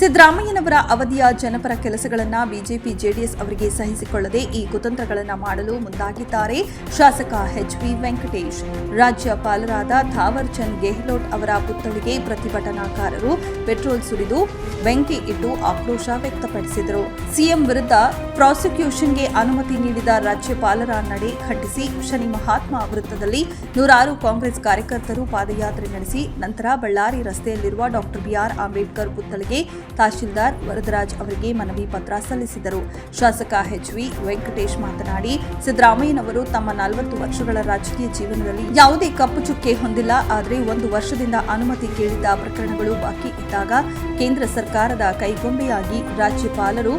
ಸಿದ್ದರಾಮಯ್ಯನವರ ಅವಧಿಯ ಜನಪರ ಕೆಲಸಗಳನ್ನು ಬಿಜೆಪಿ, ಜೆಡಿಎಸ್ ಅವರಿಗೆ ಸಹಿಸಿಕೊಳ್ಳದೆ ಈ ಕುತಂತ್ರಗಳನ್ನು ಮಾಡಲು ಮುಂದಾಗಿದ್ದಾರೆ ಶಾಸಕ ಎಚ್ವಿ ವೆಂಕಟೇಶ್. ರಾಜ್ಯಪಾಲರಾದ ಥಾವರ್ ಚಂದ್ ಗೆಹ್ಲೋಟ್ ಅವರ ಪುತ್ಥಳಿಗೆ ಪ್ರತಿಭಟನಾಕಾರರು ಪೆಟ್ರೋಲ್ ಸುರಿದು ಬೆಂಕಿ ಇಟ್ಟು ಆಕ್ರೋಶ ವ್ಯಕ್ತಪಡಿಸಿದರು. ಸಿಎಂ ವಿರುದ್ಧ ಪ್ರಾಸಿಕ್ಯೂಷನ್ಗೆ ಅನುಮತಿ ನೀಡಿದ ರಾಜ್ಯಪಾಲರ ನಡೆ ಖಂಡಿಸಿ ಶನಿ ಮಹಾತ್ಮ ವೃತ್ತದಲ್ಲಿ ನೂರಾರು ಕಾಂಗ್ರೆಸ್ ಕಾರ್ಯಕರ್ತರು ಪಾದಯಾತ್ರೆ ನಡೆಸಿ ನಂತರ ಬಳ್ಳಾರಿ ರಸ್ತೆಯಲ್ಲಿರುವ ಡಾಕ್ಟರ್ ಬಿಆರ್ ಅಂಬೇಡ್ಕರ್ ಪುತ್ಥಳಿಗೆ ತಹಶೀಲ್ದಾರ್ ವರದರಾಜ್ ಅವರಿಗೆ ಮನವಿ ಪತ್ರ ಸಲ್ಲಿಸಿದರು. ಶಾಸಕ ಎಚ್ವಿ ವೆಂಕಟೇಶ್ ಮಾತನಾಡಿ, ಸಿದ್ದರಾಮಯ್ಯನವರು ತಮ್ಮ ನಲವತ್ತು ವರ್ಷಗಳ ರಾಜಕೀಯ ಜೀವನದಲ್ಲಿ ಯಾವುದೇ ಕಪ್ಪು ಚುಕ್ಕೆ ಹೊಂದಿಲ್ಲ. ಆದರೆ ಒಂದು ವರ್ಷದಿಂದ ಅನುಮತಿ ಕೇಳಿದ್ದ ಪ್ರಕರಣಗಳು ಬಾಕಿ ಇದ್ದಾಗ ಕೇಂದ್ರ ಸರ್ಕಾರದ ಕೈಗೊಂಬೆಯಾಗಿ ರಾಜ್ಯಪಾಲರು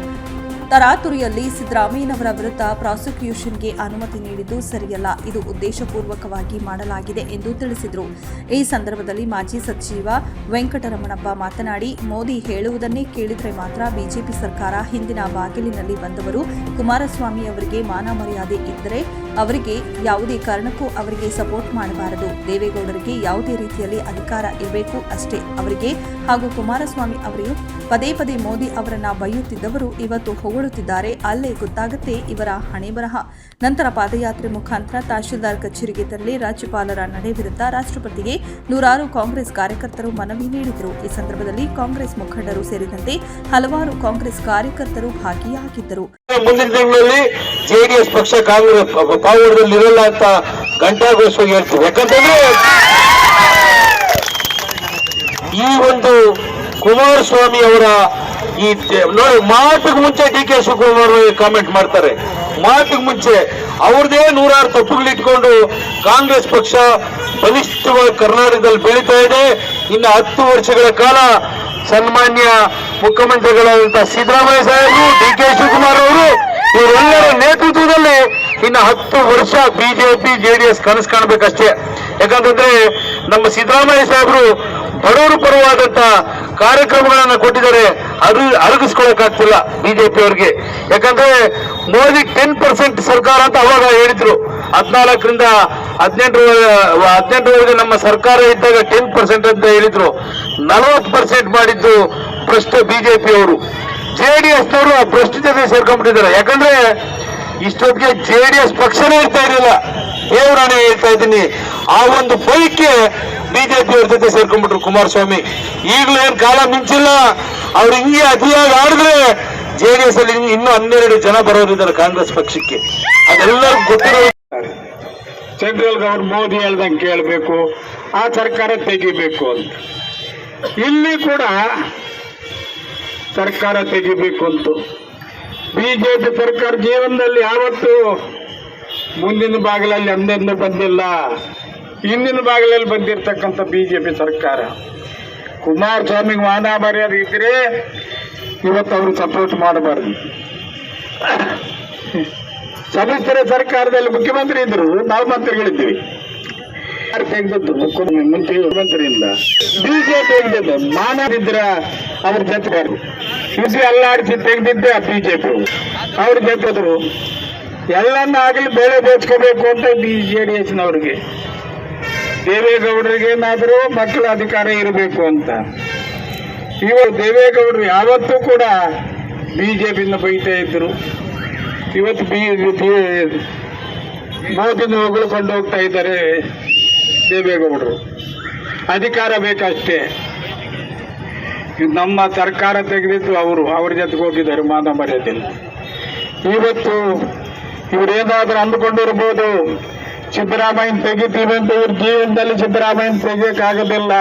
ತರಾತುರಿಯಲ್ಲಿ ಸಿದ್ದರಾಮಯ್ಯನವರ ವಿರುದ್ಧ ಪ್ರಾಸಿಕ್ಯೂಷನ್ಗೆ ಅನುಮತಿ ನೀಡಿದ್ದು ಸರಿಯಲ್ಲ. ಇದು ಉದ್ದೇಶಪೂರ್ವಕವಾಗಿ ಮಾಡಲಾಗಿದೆ ಎಂದು ತಿಳಿಸಿದರು. ಈ ಸಂದರ್ಭದಲ್ಲಿ ಮಾಜಿ ಸಚಿವ ವೆಂಕಟರಮಣಪ್ಪ ಮಾತನಾಡಿ, ಮೋದಿ ಹೇಳುವುದನ್ನೇ ಕೇಳಿದರೆ ಮಾತ್ರ ಬಿಜೆಪಿ ಸರ್ಕಾರ ಹಿಂದಿನ ಬಾಗಿಲಿನಲ್ಲಿ ಬಂದವರು ಕುಮಾರಸ್ವಾಮಿ ಅವರಿಗೆ ಮಾನ ಮರ್ಯಾದೆ ಇದ್ದರೆ ಅವರಿಗೆ ಯಾವುದೇ ಕಾರಣಕ್ಕೂ ಅವರಿಗೆ ಸಪೋರ್ಟ್ ಮಾಡಬಾರದು. ದೇವೇಗೌಡರಿಗೆ ಯಾವುದೇ ರೀತಿಯಲ್ಲಿ ಅಧಿಕಾರ ಇರಬೇಕು ಅಷ್ಟೇ. ಅವರಿಗೆ ಹಾಗೂ ಕುಮಾರಸ್ವಾಮಿ ಅವರು ಪದೇ ಪದೇ ಮೋದಿ ಅವರನ್ನ ಬೈಯುತ್ತಿದ್ದವರು ಇವತ್ತು ಹೊಗಳುತ್ತಿದ್ದಾರೆ. ಅಲ್ಲೇ ಗೊತ್ತಾಗುತ್ತೆ ಇವರ ಹಣೆ ಬರಹ. ನಂತರ ಪಾದಯಾತ್ರೆ ಮುಖಾಂತರ ತಹಶೀಲ್ದಾರ್ ಕಚೇರಿಗೆ ತೆರಳಿ ರಾಜ್ಯಪಾಲರ ನಡೆ ವಿರುದ್ಧ ರಾಷ್ಟ್ರಪತಿಗೆ ನೂರಾರು ಕಾಂಗ್ರೆಸ್ ಕಾರ್ಯಕರ್ತರು ಮನವಿ ನೀಡಿದರು. ಈ ಸಂದರ್ಭದಲ್ಲಿ ಕಾಂಗ್ರೆಸ್ ಮುಖಂಡರು ಸೇರಿದಂತೆ ಹಲವಾರು ಕಾಂಗ್ರೆಸ್ ಕಾರ್ಯಕರ್ತರು ಭಾಗಿಯಾಗಿದ್ದರು. ಮುಂದಿನ ತಿಂಗಳಲ್ಲಿ ಜೆಡಿಎಸ್ ಪಕ್ಷ, ಕಾಂಗ್ರೆಸ್ ಕಾಂಗ್ರೆಸ್ನಲ್ಲಿ ಇರಲ್ಲ ಅಂತ ಘಂಟಾಘೋಷವಾಗಿ ಹೇಳ್ತೀವಿ. ಯಾಕಂತಂದ್ರೆ ಈ ಒಂದು ಕುಮಾರಸ್ವಾಮಿ ಅವರ ಈ ನೋಡಿ ಮಾತಿಗೆ ಮುಂಚೆ ಡಿ ಕೆ ಶಿವಕುಮಾರ್ ಕಾಮೆಂಟ್ ಮಾಡ್ತಾರೆ. ಮಾತಿಗೆ ಮುಂಚೆ ಅವ್ರದೇ ನೂರಾರು ತಪ್ಪುಗಳಿಟ್ಕೊಂಡು ಕಾಂಗ್ರೆಸ್ ಪಕ್ಷ ಬಲಿಷ್ಠವಾಗಿ ಕರ್ನಾಟಕದಲ್ಲಿ ಬೆಳೀತಾ ಇದೆ. ಇನ್ನು ಹತ್ತು ವರ್ಷಗಳ ಕಾಲ ಸನ್ಮಾನ್ಯ ಮುಖ್ಯಮಂತ್ರಿಗಳಾದಂತಹ ಸಿದ್ದರಾಮಯ್ಯ ಸಾಹೇಬರು, ಡಿ ಕೆ ಶಿವಕುಮಾರ್ ಅವರು ಇವರೆಲ್ಲರ ನೇತೃತ್ವದಲ್ಲಿ ಇನ್ನು ಹತ್ತು ವರ್ಷ ಬಿಜೆಪಿ ಎಸ್ ಕನಸು ಕಾಣಬೇಕಷ್ಟೇ. ಯಾಕಂತಂದ್ರೆ ನಮ್ಮ ಸಿದ್ದರಾಮಯ್ಯ ಸಾಹೇಬರು ಬಡವರು ಪರವಾದಂತ ಕಾರ್ಯಕ್ರಮಗಳನ್ನ ಕೊಟ್ಟಿದ್ದಾರೆ. ಅದು ಅರಗಿಸ್ಕೊಳಕಾಗ್ತಿಲ್ಲ ಬಿಜೆಪಿ ಅವ್ರಿಗೆ. ಯಾಕಂದ್ರೆ ಮೋದಿ ಟೆನ್ ಪರ್ಸೆಂಟ್ ಸರ್ಕಾರ ಅಂತ ಅವಾಗ ಹೇಳಿದ್ರು. ಹದಿನಾಲ್ಕರಿಂದ ಹದಿನೆಂಟರ ಹದಿನೆಂಟರವರೆಗೆ ನಮ್ಮ ಸರ್ಕಾರ ಇದ್ದಾಗ ಟೆನ್ ಪರ್ಸೆಂಟ್ ಅಂತ ಹೇಳಿದ್ರು. ನಲವತ್ತು ಪರ್ಸೆಂಟ್ ಮಾಡಿದ್ದು ಭ್ರಷ್ಟ ಬಿಜೆಪಿ ಅವರು. ಜೆ ಡಿ ಆ ಭ್ರಷ್ಟ ಜೊತೆ ಸೇರ್ಕೊಂಡ್ಬಿಟ್ಟಿದ್ದಾರೆ. ಯಾಕಂದ್ರೆ ಇಷ್ಟೊತ್ತಿಗೆ ಜೆಡಿಎಸ್ ಪಕ್ಷನೇ ಇರ್ತಾ ಇರಲಿಲ್ಲ. ದೇವರಾಣೆ ಹೇಳ್ತಾ ಇದ್ದೀನಿ. ಆ ಒಂದು ಪೈಕಿ ಬಿಜೆಪಿ ಅವ್ರ ಜೊತೆ ಸೇರ್ಕೊಂಡ್ಬಿಟ್ರು ಕುಮಾರಸ್ವಾಮಿ. ಈಗಲೂ ಏನ್ ಕಾಲ ಮಿಂಚಿಲ್ಲ. ಅವ್ರು ಹಿಂಗೆ ಅತಿಯಾಗಿ ಆಡಿದ್ರೆ ಜೆಡಿಎಸ್ ಅಲ್ಲಿ ಇನ್ನೂ ಹನ್ನೆರಡು ಜನ ಬರೋರಿದ್ದಾರೆ ಕಾಂಗ್ರೆಸ್ ಪಕ್ಷಕ್ಕೆ. ಅದೆಲ್ಲರಿಗೂ ಗೊತ್ತಿರೋ ಸೆಂಟ್ರಲ್ ಗವರ್ಮೆಂಟ್ ಮೋದಿ ಹೇಳ್ದಂಗೆ ಕೇಳಬೇಕು. ಆ ಸರ್ಕಾರ ತೆಗಿಬೇಕು ಅಂತ. ಇಲ್ಲಿ ಕೂಡ ಸರ್ಕಾರ ತೆಗಿಬೇಕು ಅಂತ. ಬಿಜೆಪಿ ಸರ್ಕಾರ ಜೀವನದಲ್ಲಿ ಯಾವತ್ತು ಮುಂದಿನ ಬಾಗಿಲಲ್ಲಿ ಅಂದೆಂದು ಬಂದಿಲ್ಲ. ಹಿಂದಿನ ಬಾಗಿಲಲ್ಲಿ ಬಂದಿರತಕ್ಕಂಥ ಬಿಜೆಪಿ ಸರ್ಕಾರ. ಕುಮಾರಸ್ವಾಮಿಗೆ ಮಾನ ಮರ್ಯಾದೆ ಇದ್ರೆ ಇವತ್ತು ಅವರು ಸಪೋರ್ಟ್ ಮಾಡಬಾರ್ದು. ಸಮ್ಮಿಶ್ರ ಸರ್ಕಾರದಲ್ಲಿ ಮುಖ್ಯಮಂತ್ರಿ ಇದ್ರು, ನಾವು ಮಂತ್ರಿಗಳಿದ್ದೀವಿ. ತೆಗೆದದ್ದು ಮುಖ್ಯಮಂತ್ರಿ ಮುಖ್ಯಮಂತ್ರಿಯಿಂದ ಬಿಜೆಪಿ ಮಾನವಿದ್ರ ಅವ್ರ ಜೊತೆ ಇಸಿ ಅಲ್ಲಾಡಿಸಿ ತೆಗೆದಿದ್ದೆ ಆ ಬಿಜೆಪಿ ಅವ್ರು. ಗೆದ್ದಿದ್ರು ಎಲ್ಲನ್ನ ಆಗಲಿ ಬೆಳೆ ಬೇಚ್ಕೋಬೇಕು ಅಂತ ಬಿ ಜೆ ಡಿ ಎಸ್ನವ್ರಿಗೆ. ದೇವೇಗೌಡರಿಗೆ ಏನಾದರೂ ಮಕ್ಕಳ ಅಧಿಕಾರ ಇರಬೇಕು ಅಂತ. ಇವರು ದೇವೇಗೌಡರು ಯಾವತ್ತೂ ಕೂಡ ಬಿಜೆಪಿಯಿಂದ ಬೈತಾ ಇದ್ರು. ಇವತ್ತು ಬಿ, ಮೋದಿನ ಹೊಗಳ್ಕೊಂಡು ಹೋಗ್ತಾ ಇದ್ದಾರೆ ದೇವೇಗೌಡರು. ಅಧಿಕಾರ ಬೇಕಷ್ಟೇ. ನಮ್ಮ ಸರ್ಕಾರ ತೆಗೆದಿದ್ದು ಅವರು, ಅವ್ರ ಜೊತೆಗೆ ಹೋಗಿದ್ದಾರೆ, ಮಾನ ಮರ್ಯಾದೆಯಲ್ಲಿ ಇವತ್ತು ಇವರೇನಾದ್ರೂ ಅಂದುಕೊಂಡಿರ್ಬೋದು ಸಿದ್ದರಾಮಯ್ಯ ತೆಗಿತೀವಿ ಅಂತ ಇವ್ರ ಜೀವನದಲ್ಲಿ ಸಿದ್ದರಾಮಯ್ಯ ತೆಗಿಯಕ್ಕಾಗೋದಿಲ್ಲ.